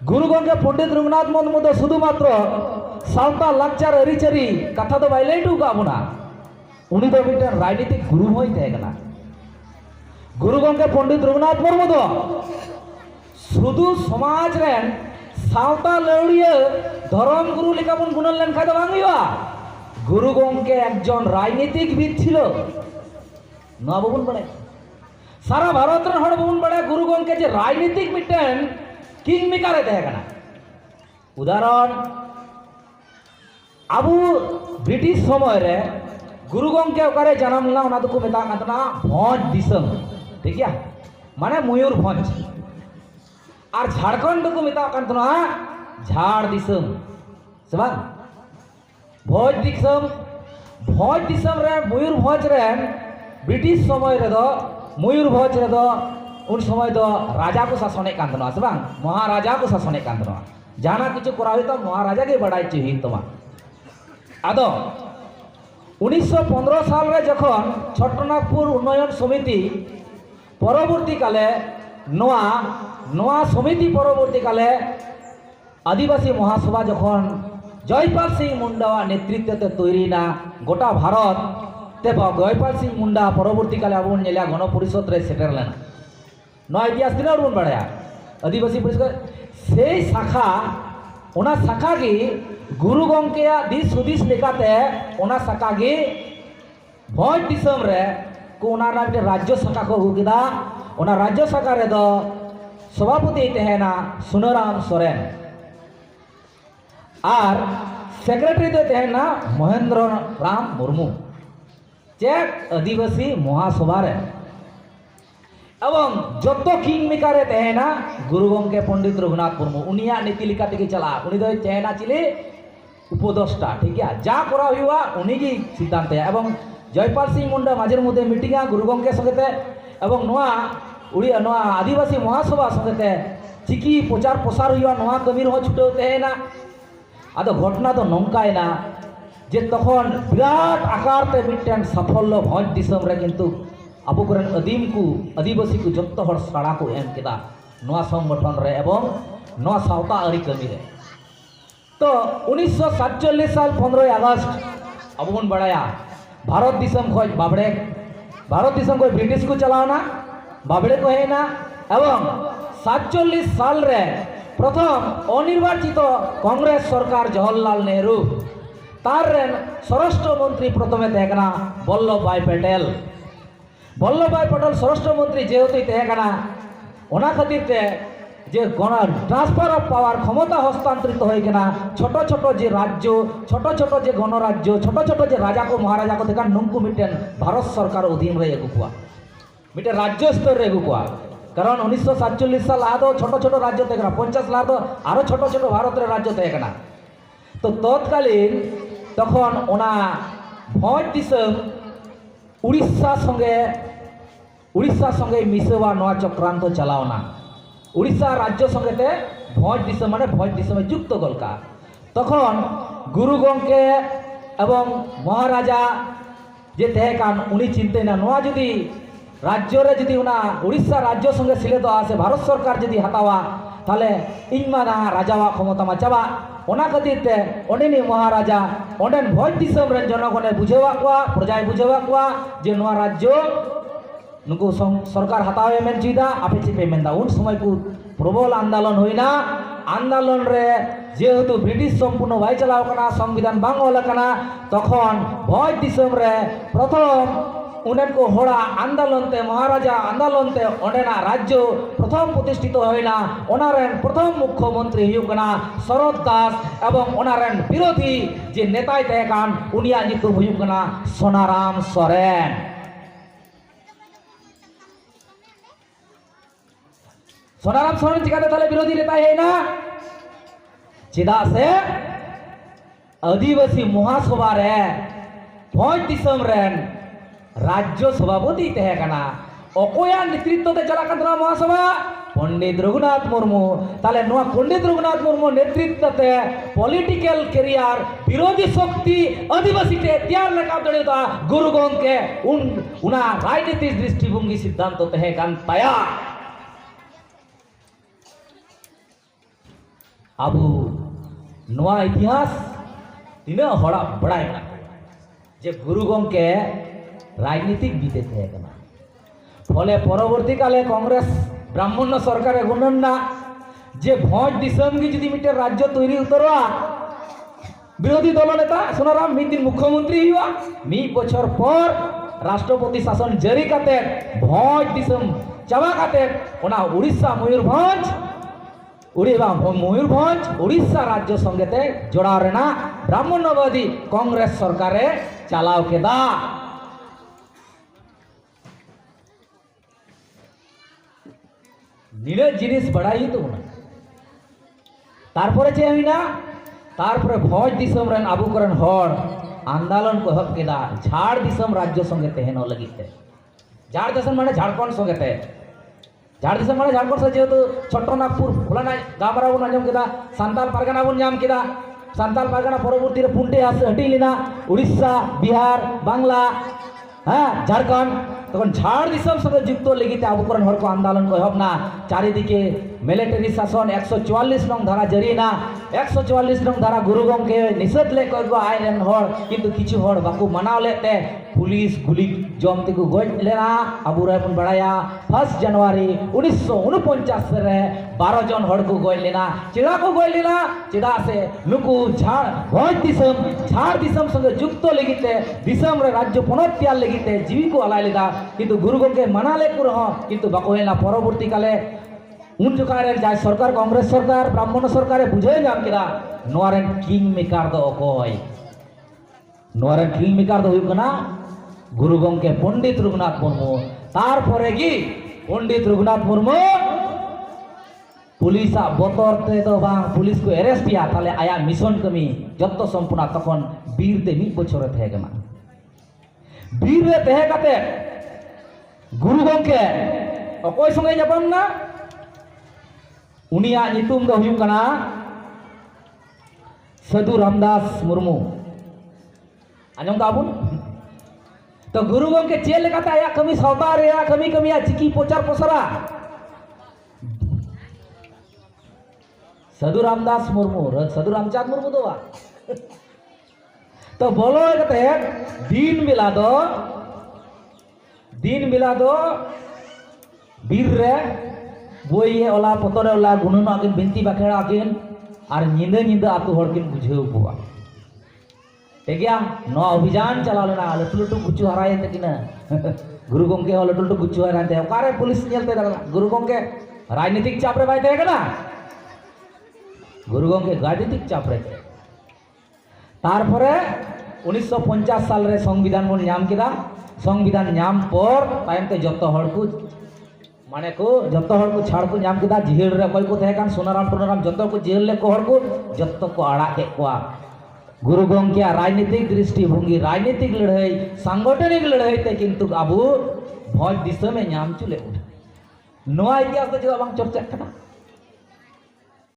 গুরুগঙ্গে পণ্ডিত রঘুনাথ মুর্মু মধ্যে শুধুমাত্র সাঁওতাল লাকচার আরিচারি কথা দো বাইলেই টুকাবনা উনি তো মিটার রাজনীতিক গুরু হই তাহেগনা গুরুগঙ্গে পণ্ডিত রঘুনাথ মুর্মু দো শুধু সমাজ রেন সাঁওতা লড়িয়া ধরম গুরু লেখাবন গুণন লেন খাই দো বাং হইবা গুরু গঙ্গে একজন রাজনীতিকবিদ ছিল। না বড়ে সারা ভারতের হড় বাবুন বড়ে গুরু গঙ্গে যে রাজনীতিক মিটেন কিং মেকারে তহে কানা উদাহরণ আবু ব্রিটিশ সময় রে গুরু গঙ্গে ওকারে জানাম লেনা ওনা দোকো মেতা কান তানা ভঞ্জ দিসম ঠিক গিয়া মানে ময়ূর ভঞ্জ আর ঝাড়খণ্ড দোকো মেতা কান তানা ঝাড় দিসম সে বাং ভোজ দিসম ভোজ দিসম রে ময়ূর ভঞ্জ রেন ব্রিটিশ সময় রেদো ময়ূর ভঞ্জ রেদো ᱩᱱ ᱥᱚᱢᱚᱭ ᱫᱚ ᱨᱟᱡᱟ ᱠᱚ ᱥᱟᱥᱚᱱᱮᱫ ᱠᱟᱱ ᱛᱟᱦᱮᱱᱟ ᱥᱮ ᱵᱟᱝ ᱢᱚᱦᱟᱨᱟᱡᱟ ᱠᱚ ᱥᱟᱥᱚᱱᱮᱫ ᱠᱟᱱ ᱛᱟᱦᱮᱱᱟ ᱡᱟᱦᱟᱱᱟᱜ ᱠᱤᱪᱷᱩ ᱠᱚᱨᱟᱣ ᱦᱩᱭᱩᱜ ᱛᱟᱢᱟ ᱢᱚᱦᱟᱨᱟᱡᱟ ᱜᱮ ᱵᱟᱲᱟᱭ ᱦᱚᱪᱚᱭ ᱦᱩᱭᱩᱜ ᱛᱟᱢᱟ ᱟᱫᱚ উনিশশো ᱩᱱᱱᱚᱭᱚᱱ ᱥᱚᱢᱤᱛᱤ ᱯᱚᱨᱚᱵᱚᱨᱛᱤ ᱠᱟᱞᱮ ᱱᱚᱣᱟ ᱱᱚᱣᱟ ᱥᱚᱢᱤᱛᱤ ᱯᱚᱨᱚᱵᱚᱨᱛᱤ ᱠᱟᱞᱮ সমিতি ᱢᱚᱦᱟᱥᱚᱵᱷᱟ ᱡᱚᱠᱷᱚᱱ মহাসভা ᱥᱤᱝ জয়পাল সিং মুন্ডাওয়ার নেতৃত্বে তৈরি না গোটা ভারত তে জয়পাল সিং মুন্ডা পরবর্তীকালে ᱧᱮᱞᱟ নেলা ᱨᱮ ᱥᱮᱴᱮᱨ না नया इतिहास तीन बन बढ़ाया आदिवासी पुलिस से शाखा, उना शाखा की गुरु गंके दिस हुदिस लेकाते शाखा की भोज दिसम को उना ना राज्य शाखा को होगीदा उना राज्य शाखा रे सभापति तेहना सुनराम सोरेन। आर सेक्रेटरी तो महेंद्र राम मुर्मू। चेक आदिवासी महासभा এবং যত কিং মেকারে তেহেনা গুরু গঙ্কে পণ্ডিত রঘুনাথ মুর্মু উনিয়াᱜ নীতি লেখা তেগে চালা, উনি দই তেহেনা চিলি উপদেষ্টা, ঠিক আছে? যা করা হইবা উনিগি সিদ্ধান্ত? এবং জয়পাল সিং মুন্ডা মাঝের মধ্যে মিটিংয়া গুরু গঙ্কে সঙ্গেতে এবং নোয়া উড়িয়া, নোয়া আদিবাসী মহাসভা সঙ্গেতে চিকি প্রচার প্রসার হইবা, নোয়া কামির হো ছুটেও তেহেনা। আদো ঘটনা তো নঙ্কায়না যে তখন বিরাট আকারতে মিটেন সাফল্য ভোজ দিসম রে কিন্তু আবু করেন আদিম কু আদিবাসী কু যত সাড়া কু এম কেদা? সংগঠন রে এবং নোয়া সাওতা আরি কামি রে তো উনিশশো সাতচল্লিশ সাল পনেরোই আগস্ট আবু বন বাড়ায়া, ভারত দিসম খোঁজ বাবড়ে, ভারত দিসম খোঁজ ব্রিটিশ কু চালাও না বাবড়ে কো হে না এবং সাতচল্লিশ সাল রে প্রথম অনির্বাচিত কংগ্রেস সরকার জওহরলাল নেহরু তার রেন স্বরাষ্ট্রমন্ত্রী প্রথমে দেখনা বল্লভভাই প্যাটেল বল্লভভাই পটেল স্বরাষ্ট্রমন্ত্রী যেহেতু তেহেকানা ওনা খাতিরতে যে গণ ট্রান্সফার অফ পাওয়ার ক্ষমতা হস্তান্তরিত হয়ে কিনা, ছোট ছোট যে রাজ্য, ছোট ছোট যে গণরাজ্য, ছোট ছোট যে রাজা কো মহারাজা কো দেখা নুঙ্কু মিটেন ভারত সরকার অধীন রে এগু কুয়া মিটে রাজ্য স্তরে এগু কুয়া কারণ উনিশশো সাতচল্লিশ সাল লাহা দো ছোট ছোট রাজ্য থেকে না পঞ্চাশ লাহা দো আরও ছোট ছোট ভারতের রাজ্য থেকে না তো তৎকালীন তখন ওনা ভোজ দিসম উড়িষ্যার সঙ্গে উড়িষ্যার সঙ্গে মিশেওয়া নোয়া চক্রান্ত চালাও না উড়িষ্যা রাজ্য সঙ্গেতে ভোজ দিসম মানে ভোজ দিসমে যুক্ত গলকা। তখন গুরু গঙ্কে এবং মহারাজা যে তেহেকান উনি চিন্তে না। নোয়া যদি রাজ্যরে যদি ওনা উড়িষ্যা রাজ্য সঙ্গে সিলেদ আসে, ভারত সরকার যদি হাতাওয়া, তাহলে ইংমা না রাজাওয়া ক্ষমতা মা চাবা ওনা খাতিরতে অনেনি মহারাজা, অনেন ভোজ দিসম রেন জনগণে বুঝেওয়া কোয়া, প্রজায় বুঝেওয়া কোয়া যে নোয়া রাজ্য নুকু সং- সরকার হাতাওয়ে মেন চিদা আপে চিপে মেন্দা উন সময় কু প্রবল আন্দোলন হইনা আন্দোলন রে যেহেতু ব্রিটিশ সম্পূর্ণ ভাই চালাও কানা সংবিধান বাং হল কানা তখন ভয় দিসম রে প্রথম উনেন কো হোড়া আন্দোলনতে মহারাজা আন্দোলনতে অনেনা রাজ্য প্রথম প্রতিষ্ঠিত হইনা ওনারেন প্রথম মুখ্যমন্ত্রী হুয়ুগ কানা শরৎ দাস এবং ওনারেন বিরোধী যে নেতাই তেকান উনিয়ার নিতুম হুয়ুগ কানা সোনারাম সরেন সোনারাম সোরেন চিকাতে তাহলে বিরোধী নেতা হয় না? চেদা সে আদিবাসী মহাসভা রে ভোজ দিসম রেন রাজ্য সভাপতি তেহে কানা। অকয়ার নেতৃত্বতে চালাকাত না মহাসভা, পণ্ডিত রঘুনাথ মুর্মু। তাহলে নোয়া পণ্ডিত রঘুনাথ মুর্মু নেতৃত্বতে পলিটিক্যাল কেরিয়ার বিরোধী শক্তি আদিবাসীতে তিয়ার লেখা দড়িতা গুরু গঙ্কে উন উনা রাজনীতির দৃষ্টিভঙ্গি সিদ্ধান্ত তেহে কান ᱟᱵᱚ ᱱᱚᱣᱟ ᱤᱛᱤᱦᱟᱥ ᱛᱤᱱᱟᱹᱜ ᱦᱚᱲᱟᱜ ᱵᱟᱲᱟᱭ ᱢᱮᱱᱟᱜ ᱛᱟᱵᱚᱱᱟ যে গুরু গঙ্কে রাজনীতিক বিদে তহে কানা ফলে পরবর্তীকালে কংগ্রেস ব্রাহ্মণ্য সরকারে গুণন না যে ভোজ দিশম কি যদি মিটে রাজ্য তৈরি উতরবা বিরোধী দল নেতা সোনারাম মিদ দিন মুখ্যমন্ত্রী হইবা মিদ বছর পর রাষ্ট্রপতি শাসন জারি কাতে ভোজ দিশম চাবা কাতে ওনা উড়িষ্যা ময়ূরভঞ্জ উড়িবা ময়ূরভঞ্জ উড়িষ্যা রাজ্য সঙ্গেতে জোড়াও রেনা ব্রাহ্মণ্যবাদী কংগ্রেস সরকারে চালাও কেদা নীলের জিনিস বাড়াই তো না তারপরে চেয়ে হই না তারপরে ভোজ দিশম রেন আবু করেন হর আন্দোলন কো হক কেদা ঝাড় দিশম রাজ্য সঙ্গে তেহেন লাগিতে ঝাড় দিশম মানে ঝাড়খণ্ড সঙ্গেতে ঝাড় দিশম মানে ঝাড়খণ্ড সঙ্গে যেহেতু ছট্টনাগপুর ভোলানা গামরা বন আঞ্জম কেদা সান্তাল পারগানা বন নাম কেদা সান্তাল পারগানা পরবর্তী পুন্টে আসে হটি ᱞᱮᱱᱟ উড়িষ্যা বিহার বাংলা হ্যাঁ ঝাড়খণ্ড তখন ঝাড় দিশম সঙ্গে যুক্ত লেগিতে আবু করেন হর কো আন্দোলন কো হব না। চারিদিকে মিলিটারি শাসন, একশো চুয়াল্লিশ নং ধারা জারি না একশো চুয়াল্লিশ নং ধারা গুরু গমকে নিষেধ লে কয়েক আইন হর, কিন্তু কিছু হর বাকু মানাও লেতে পুলিশ গুলি জম তেকু গজ লেনা আবু রে বন বাড়ায়া ফার্স্ট জানুয়ারি উনিশশো উনপঞ্চাশ রে বারো জন হর কো গজ লেনা চেড়া কো গজ লেনা চেড়া সে নুকু ঝাড় ভোজ দিশম ঝাড় দিশম সঙ্গে যুক্ত লেগিতে দিশম রে রাজ্য পুনর্তিয়ার লেগিতে জীবী কো আলাই লেদা কিন্তু গুরু গুরুগণকে মানালে কুর হন কিন্তু বকহেলা পরবর্তীকালে উন জোকারের সরকার, কংগ্রেস সরকার, ব্রাহ্মণ সরকারে বুঝাই নাম কেদা নেন কিং মেকার অকয়েন কিং মেকার গুরু গমকে পণ্ডিত রঘুনাথ মুর্মু। তারপরে কি? পণ্ডিত রঘুনাথ মুর্মু পুলিশ বতর তেদো বাং পুলিশ কো অ্যারেস্ট ইয়া তাহলে আয়া মিশন কমি, যত সম্পূর্ণ, তখন বীরতে মিট বছরে থাকে মা বীরে থেকে guru gongke okoy sungai japam na unia nyitum do hiu kana? Sadu ramdas murmu. Anyong tabun to guru gongke ciel kata ya kami sabar ya kami kami ya ciki pocar posara. Sadu ramdas murmu sadu Ramchand murmu doa Tuh bolo ya kata ya din miladon বেলা দো দিন বেলা দো বীর রে বই OLA পতরে OLA গুণন আকিন বিনতি বাখেড়া আকিন আর নিন্দে নিন্দে আতু হড় কিন বুঝেও কোয়া ঠিক গিয়া নয়া অভিযান চালাও লেনা লটু লটু গুচু হারাই তেকিনা গুরু গমকে হল লটু লটু গুচু হারাই তে ওকারে পুলিশ নিয়েলতে দাঁড়ানা গুরু গমকে রাজনীতিক চাপ রে বাই তহে কানা গুরু গমকে রাজনীতিক চাপ রে তহে তারপরে উনিশশো পঞ্চাশ সালে সংবিধান বন নাম কেদা সংবিধান संविधान नाम पर तमते जो को माने को जो को छाड़ को नाम के जिहल रे को तहे सोनाराम टोनाराम जो जिहल ले को हर को आड़े को गुरु गंकिया राजनीतिक दृष्टिभंगी, राजनीतिक लड़ाई, सांगठनिक लड़ाई ते किंतु अब भोज दिशा नाम चुले नवा इतिहास तो जो चर्चा करना